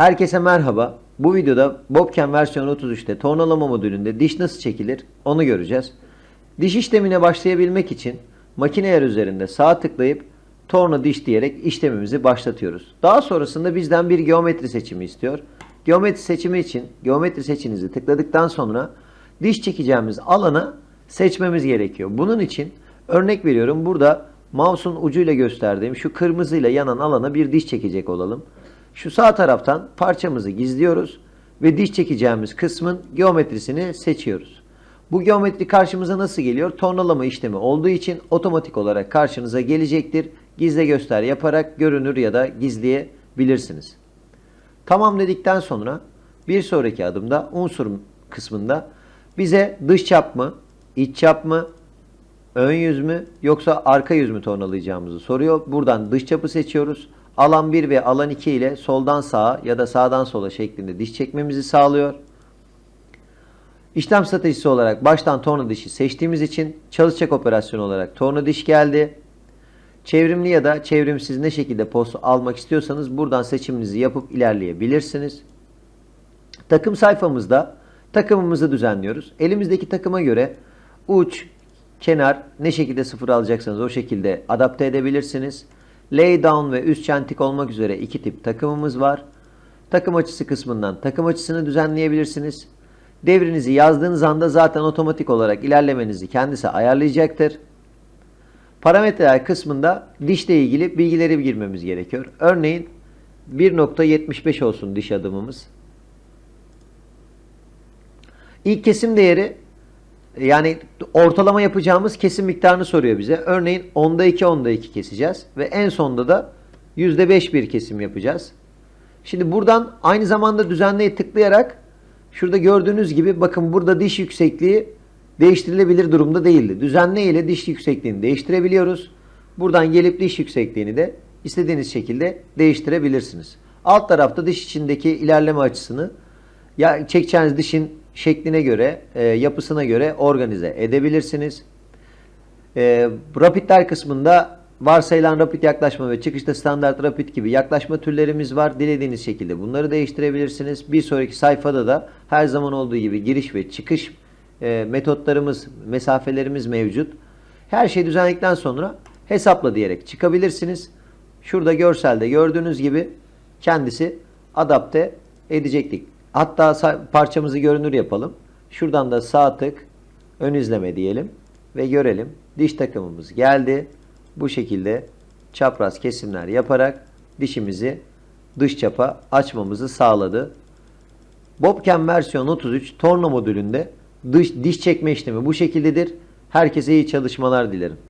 Herkese merhaba. Bu videoda Bobken versiyon 33'te tornalama modülünde diş nasıl çekilir onu göreceğiz. Diş işlemine başlayabilmek için makine yer üzerinde sağ tıklayıp torna diş diyerek işlemimizi başlatıyoruz. Daha sonrasında bizden bir geometri seçimi istiyor. Geometri seçimi için geometri seçinizi tıkladıktan sonra diş çekeceğimiz alana seçmemiz gerekiyor. Bunun için örnek veriyorum burada mouse'un ucuyla gösterdiğim şu kırmızıyla yanan alana bir diş çekecek olalım. Şu sağ taraftan parçamızı gizliyoruz ve diş çekeceğimiz kısmın geometrisini seçiyoruz. Bu geometri karşımıza nasıl geliyor? Tornalama işlemi olduğu için otomatik olarak karşınıza gelecektir. Gizle göster yaparak görünür ya da gizleyebilirsiniz. Tamam dedikten sonra bir sonraki adımda unsur kısmında bize dış çap mı, iç çap mı, ön yüz mü yoksa arka yüz mü tornalayacağımızı soruyor. Buradan dış çapı seçiyoruz. Alan 1 ve alan 2 ile soldan sağa ya da sağdan sola şeklinde diş çekmemizi sağlıyor. İşlem stratejisi olarak baştan torna dişi seçtiğimiz için çalışacak operasyon olarak torna diş geldi. Çevrimli ya da çevrimsiz ne şekilde post almak istiyorsanız buradan seçiminizi yapıp ilerleyebilirsiniz. Takım sayfamızda takımımızı düzenliyoruz. Elimizdeki takıma göre uç, kenar ne şekilde sıfır alacaksanız o şekilde adapte edebilirsiniz. Lay down ve üst çentik olmak üzere iki tip takımımız var. Takım açısı kısmından takım açısını düzenleyebilirsiniz. Devrinizi yazdığınız anda zaten otomatik olarak ilerlemenizi kendisi ayarlayacaktır. Parametreler kısmında dişle ilgili bilgileri girmemiz gerekiyor. Örneğin 1.75 olsun diş adımımız. İlk kesim değeri yani ortalama yapacağımız kesim miktarını soruyor bize. Örneğin onda 2 onda 2 keseceğiz ve en sonda da %5 bir kesim yapacağız. Şimdi buradan aynı zamanda düzenleye tıklayarak şurada gördüğünüz gibi bakın burada diş yüksekliği değiştirilebilir durumda değildi. Düzenle ile diş yüksekliğini değiştirebiliyoruz. Buradan gelip diş yüksekliğini de istediğiniz şekilde değiştirebilirsiniz. Alt tarafta diş içindeki ilerleme açısını ya çekeceğiniz dişin şekline göre, e, yapısına göre organize edebilirsiniz. E, rapidler kısmında varsayılan rapid yaklaşma ve çıkışta standart rapid gibi yaklaşma türlerimiz var. Dilediğiniz şekilde bunları değiştirebilirsiniz. Bir sonraki sayfada da her zaman olduğu gibi giriş ve çıkış e, metotlarımız, mesafelerimiz mevcut. Her şey düzenledikten sonra hesapla diyerek çıkabilirsiniz. Şurada görselde gördüğünüz gibi kendisi adapte edecektik. Hatta parçamızı görünür yapalım. Şuradan da sağ tık ön izleme diyelim ve görelim. Diş takımımız geldi. Bu şekilde çapraz kesimler yaparak dişimizi dış çapa açmamızı sağladı. Bobken versiyon 33 torna modülünde dış diş çekme işlemi bu şekildedir. Herkese iyi çalışmalar dilerim.